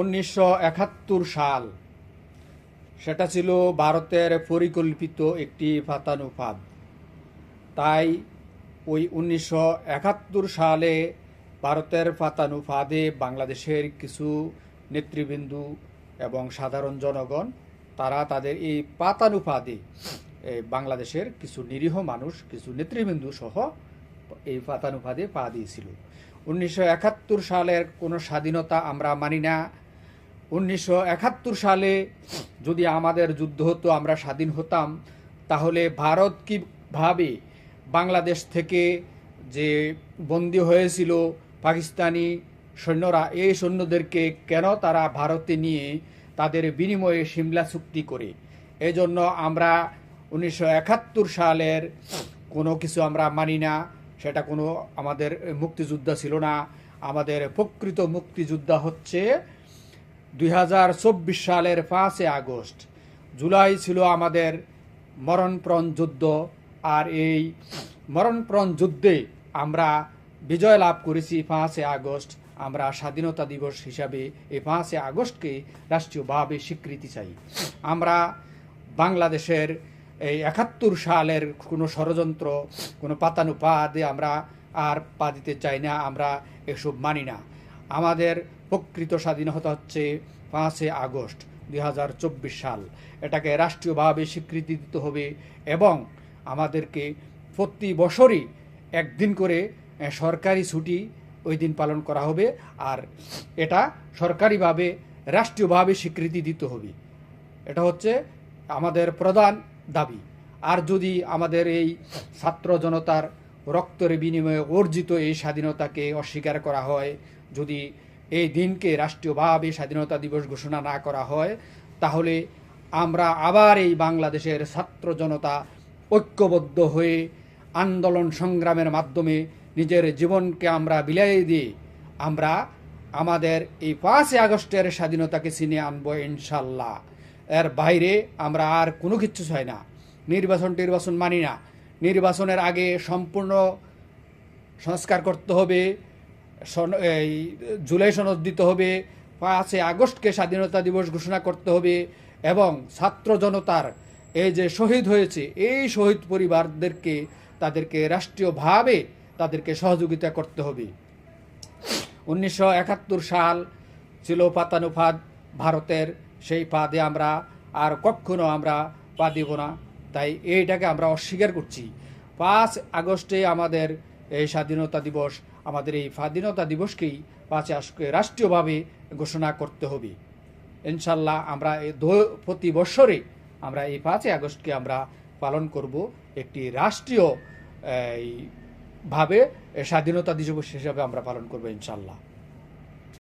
উনিশশো একাত্তর সাল। সেটা ছিল ভারতের পরিকল্পিত একটি ফাতানুফাদ তাই ওই উনিশশো একাত্তর সালে ভারতের ফাতানুফাদে বাংলাদেশের কিছু নেতৃবৃন্দু এবং সাধারণ জনগণ, তারা তাদের এই পাতানুফাদে বাংলাদেশের কিছু নিরীহ মানুষ, কিছু নেতৃবৃন্দু সহ এই পাতানুফাদে পা দিয়েছিল। উনিশশো একাত্তর সালের কোনো স্বাধীনতা আমরা মানি না উনিশশো একাত্তর সালে যদি আমাদের যুদ্ধ হতো, আমরা স্বাধীন হতাম, তাহলে ভারত কীভাবে বাংলাদেশ থেকে যে বন্দী হয়েছিল পাকিস্তানি সৈন্যরা, এই সৈন্যদেরকে কেন তারা ভারতে নিয়ে তাদের বিনিময়ে সিমলা চুক্তি করে? এজন্য আমরা উনিশশো একাত্তর সালের কোনো কিছু আমরা মানি না, সেটা কোনো আমাদের মুক্তিযোদ্ধা ছিল না। আমাদের প্রকৃত মুক্তিযোদ্ধা হচ্ছে দুই হাজার চব্বিশ সালের পাঁচই আগস্ট। জুলাই ছিল আমাদের মরণপ্রণ যুদ্ধ আর এই মরণপ্রণ যুদ্ধে আমরা বিজয় লাভ করেছি পাঁচই আগস্ট। আমরা স্বাধীনতা দিবস হিসাবে এই পাঁচই আগস্টকে রাষ্ট্রীয়ভাবে স্বীকৃতি চাই। আমরা বাংলাদেশের এই একাত্তর সালের কোনো ষড়যন্ত্র, কোনো পাতানুপাদে আমরা আর পা দিতে চাই না, আমরা এসব মানি না। আমাদের প্রকৃত স্বাধীনতা হচ্ছে পাঁচই আগস্ট দুই হাজার চব্বিশ সাল। এটাকে রাষ্ট্রীয়ভাবে স্বীকৃতি দিতে হবে এবং আমাদেরকে প্রতি বছরই একদিন করে সরকারি ছুটি ওই দিন পালন করা হবে আর এটা সরকারিভাবে, রাষ্ট্রীয়ভাবে স্বীকৃতি দিতে হবে। এটা হচ্ছে আমাদের প্রধান দাবি। আর যদি আমাদের এই ছাত্র জনতার রক্তের বিনিময়ে অর্জিত এই স্বাধীনতাকে অস্বীকার করা হয় যদি এই দিনকে রাষ্ট্রীয়ভাবে স্বাধীনতা দিবস ঘোষণা না করা হয়, তাহলে আমরা আবার এই বাংলাদেশের ছাত্র জনতা ঐক্যবদ্ধ হয়ে আন্দোলন সংগ্রামের মাধ্যমে নিজের জীবনকে আমরা বিলাই দিয়ে আমরা আমাদের এই পাঁচই আগস্টের স্বাধীনতাকে চিনে আনব ইনশাল্লাহ এর বাইরে আমরা আর কোনো কিচ্ছু চাই না। নির্বাচন টির্বাচন মানি না। নির্বাচনের আগে সম্পূর্ণ সংস্কার করতে হবে। এই, জুলাই সনদ দিতে হবে, পাঁচই আগস্টকে স্বাধীনতা দিবস ঘোষণা করতে হবে এবং ছাত্র জনতার এই যে শহীদ হয়েছে, এই শহীদ পরিবারদেরকে তাদেরকে রাষ্ট্রীয়ভাবে তাদেরকে সহযোগিতা করতে হবে। উনিশশো একাত্তর সাল ছিল পাতানুফাদ ভারতের, সেই পাদে আমরা আর কখনো আমরা পা দিব না। তাই এইটাকে আমরা অস্বীকার করছি। পাঁচ আগস্টে আমাদের এই স্বাধীনতা দিবস আমাদের এই স্বাধীনতা দিবসকেই পাঁচ আগস্টকে রাষ্ট্রীয়ভাবে ঘোষণা করতে হবে। ইনশাল্লাহ আমরা প্রতি বছরে আমরা এই পাঁচই আগস্টকে আমরা পালন করব একটি রাষ্ট্রীয় ভাবে স্বাধীনতা দিবস হিসাবে আমরা পালন করব ইনশাল্লাহ